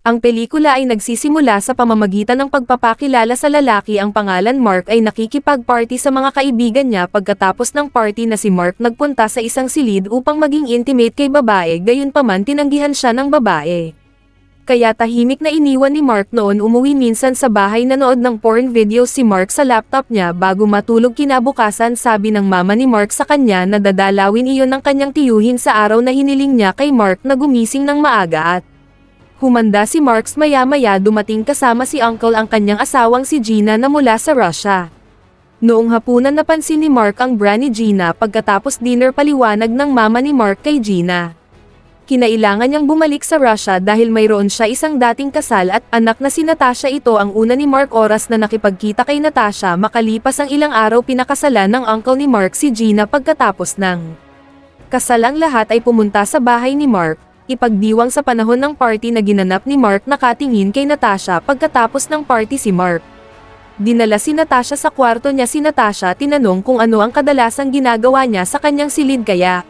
Ang pelikula ay nagsisimula sa pamamagitan ng pagpapakilala sa lalaki. Ang pangalan Mark ay nakikipag-party sa mga kaibigan niya pagkatapos ng party na si Mark nagpunta sa isang silid upang maging intimate kay babae. Gayunpaman tinanggihan siya ng babae. Kaya tahimik na iniwan ni Mark noon umuwi minsan sa bahay nanood ng porn videos si Mark sa laptop niya. Bago matulog kinabukasan sabi ng mama ni Mark sa kanya na dadalawin iyon ng kanyang tiyuhin sa araw na hiniling niya kay Mark na gumising ng maaga at Humanda si Marks maya-maya dumating kasama si uncle ang kanyang asawang si Gina na mula sa Russia. Noong hapunan napansin ni Mark ang bra ni Gina pagkatapos dinner paliwanag ng mama ni Mark kay Gina. Kinailangan niyang bumalik sa Russia dahil mayroon siya isang dating kasal at anak na si Natasha ito ang una ni Mark oras na nakipagkita kay Natasha makalipas ang ilang araw pinakasalan ng uncle ni Mark si Gina pagkatapos ng kasal ang lahat ay pumunta sa bahay ni Mark, ipagdiwang sa panahon ng party na ginanap ni Mark nakatingin kay Natasha pagkatapos ng party si Mark. Dinala si Natasha sa kwarto niya si Natasha tinanong kung ano ang kadalasang ginagawa niya sa kanyang silid kaya.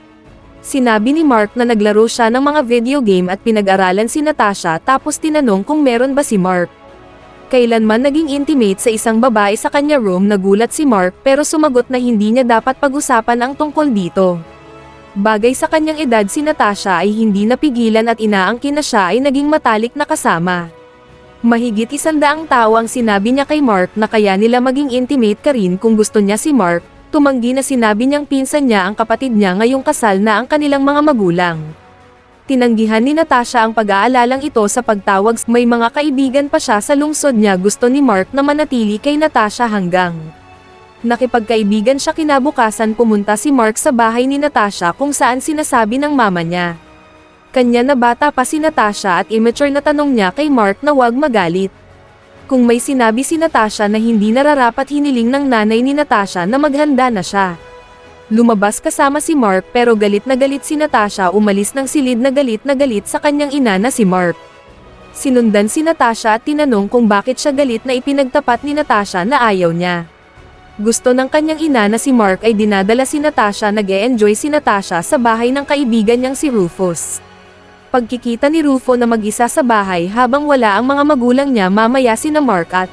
Sinabi ni Mark na naglaro siya ng mga video game at pinag-aralan si Natasha tapos tinanong kung meron ba si Mark. Kailanman naging intimate sa isang babae sa kanya room nagulat si Mark pero sumagot na hindi niya dapat pag-usapan ang tungkol dito. Bagay sa kanyang edad si Natasha ay hindi napigilan at inaangkin na siya ay naging matalik na kasama. Mahigit isandaang tao ang sinabi niya kay Mark na kaya nila maging intimate ka rin kung gusto niya si Mark, tumanggi na sinabi niyang pinsan niya ang kapatid niya ngayong kasal na ang kanilang mga magulang. Tinanggihan ni Natasha ang pag-aalalang ito sa pagtawag may mga kaibigan pa siya sa lungsod niya gusto ni Mark na manatili kay Natasha hanggang Nakipagkaibigan siya kinabukasan pumunta si Mark sa bahay ni Natasha kung saan sinasabi ng mama niya. Kanya na bata pa si Natasha at immature na tanong niya kay Mark na huwag magalit. Kung may sinabi si Natasha na hindi nararapat hiniling ng nanay ni Natasha na maghanda na siya. Lumabas kasama si Mark pero galit na galit si Natasha umalis ng silid na galit na galit sa kanyang ina na si Mark. Sinundan si Natasha at tinanong kung bakit siya galit na ipinagtapat ni Natasha na ayaw niya. Gusto ng kanyang ina na si Mark ay dinadala si Natasha nag enjoy si Natasha sa bahay ng kaibigan niyang si Rufus. Pagkikita ni Rufo na mag-isa sa bahay habang wala ang mga magulang niya mamaya si na Mark at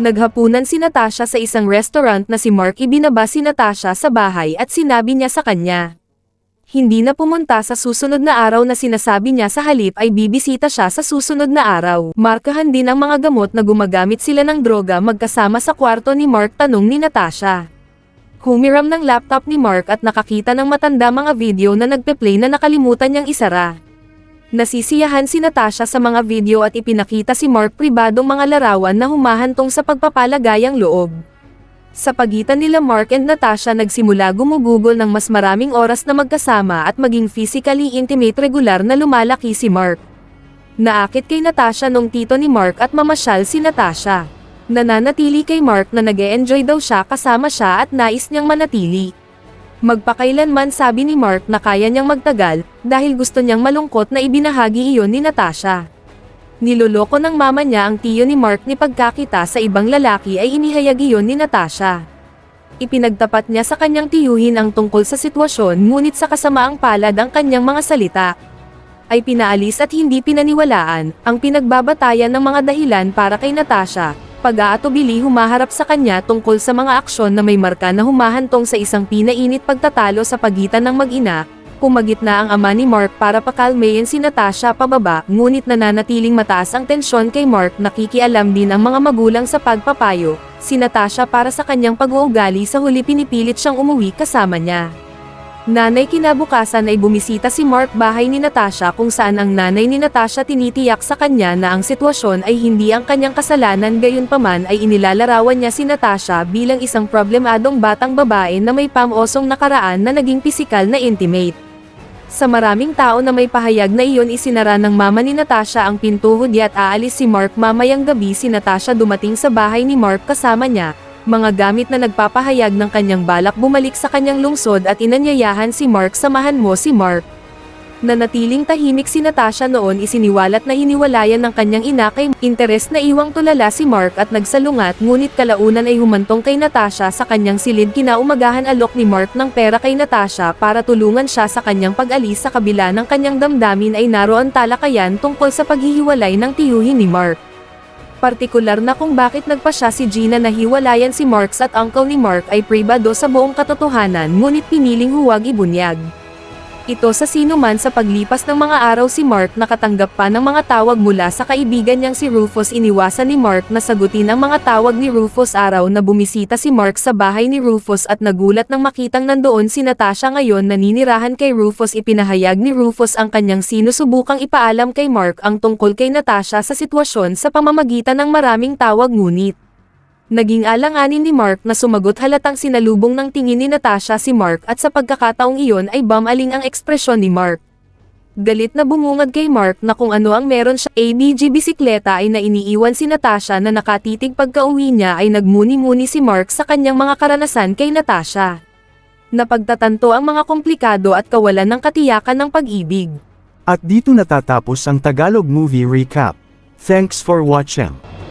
Naghapunan si Natasha sa isang restaurant na si Mark ibinaba si Natasha sa bahay at sinabi niya sa kanya. Hindi na pumunta sa susunod na araw na sinasabi niya sa halip ay bibisita siya sa susunod na araw. Markahan din ang mga gamot na gumagamit sila ng droga magkasama sa kwarto ni Mark tanong ni Natasha. Humiram ng laptop ni Mark at nakakita ng matanda mga video na nagpe-play na nakalimutan niyang isara. Nasisiyahan si Natasha sa mga video at ipinakita si Mark pribadong mga larawan na humahantong sa pagpapalagayang loob. Sa pagitan nila Mark and Natasha nagsimula gumugugol ng mas maraming oras na magkasama at maging physically intimate regular na lumalaki si Mark. Naakit kay Natasha nung tito ni Mark at mamasyal si Natasha. Nananatili kay Mark na nag -e enjoy daw siya kasama siya at nais niyang manatili. Magpakailanman sabi ni Mark na kaya niyang magtagal, dahil gusto niyang malungkot na ibinahagi iyon ni Natasha. Niloloko ng mama niya ang tiyo ni Mark ni pagkakita sa ibang lalaki ay inihayag iyon ni Natasha. Ipinagtapat niya sa kanyang tiyuhin ang tungkol sa sitwasyon ngunit sa kasamaang palad ang kanyang mga salita. Ay pinaalis at hindi pinaniwalaan, ang pinagbabatayan ng mga dahilan para kay Natasha, pag-aatubili humaharap sa kanya tungkol sa mga aksyon na may marka na humahantong sa isang pinainit pagtatalo sa pagitan ng mag-ina, pumagit na ang ama ni Mark para pakalmayin si Natasha pababa, ngunit nananatiling mataas ang tensyon kay Mark nakikialam din ang mga magulang sa pagpapayo, si Natasha para sa kanyang pag-uugali sa huli pinipilit siyang umuwi kasama niya. Nanay kinabukasan ay bumisita si Mark bahay ni Natasha kung saan ang nanay ni Natasha tinitiyak sa kanya na ang sitwasyon ay hindi ang kanyang kasalanan gayunpaman ay inilalarawan niya si Natasha bilang isang problemadong batang babae na may pamosong nakaraan na naging pisikal na intimate. Sa maraming tao na may pahayag na iyon isinara ng mama ni Natasha ang pintuhod at aalis si Mark mamayang gabi si Natasha dumating sa bahay ni Mark kasama niya, mga gamit na nagpapahayag ng kanyang balak bumalik sa kanyang lungsod at inanyayahan si Mark samahan mo si Mark. Nanatiling tahimik si Natasha noon isiniwalat na hiniwalayan ng kanyang ina kay interes na iwang tulala si Mark at nagsalungat ngunit kalaunan ay humantong kay Natasha sa kanyang silid kinaumagahan alok ni Mark ng pera kay Natasha para tulungan siya sa kanyang pag-alis sa kabila ng kanyang damdamin ay naroon talakayan tungkol sa paghihiwalay ng tiyuhin ni Mark. Partikular na kung bakit nagpa siya si Gina na hiwalayan si Marks at uncle ni Mark ay pribado sa buong katotohanan ngunit piniling huwag ibunyag. Ito sa sino man sa paglipas ng mga araw si Mark nakatanggap pa ng mga tawag mula sa kaibigan niyang si Rufus iniwasan ni Mark na sagutin ang mga tawag ni Rufus araw na bumisita si Mark sa bahay ni Rufus at nagulat nang makitang nandoon si Natasha ngayon naninirahan kay Rufus ipinahayag ni Rufus ang kanyang sinusubukang ipaalam kay Mark ang tungkol kay Natasha sa sitwasyon sa pamamagitan ng maraming tawag ngunit. Naging alanganin ni Mark na sumagot halatang sinalubong ng tingin ni Natasha si Mark at sa pagkakataong iyon ay bamaling ang ekspresyon ni Mark. Galit na bumungad kay Mark na kung ano ang meron siya ABG bisikleta ay na iniiwan si Natasha na nakatitig pagka-uwi niya ay nagmuni-muni si Mark sa kanyang mga karanasan kay Natasha. Napagtatanto ang mga komplikado at kawalan ng katiyakan ng pag-ibig. At dito natatapos ang Tagalog Movie Recap. Thanks for watching.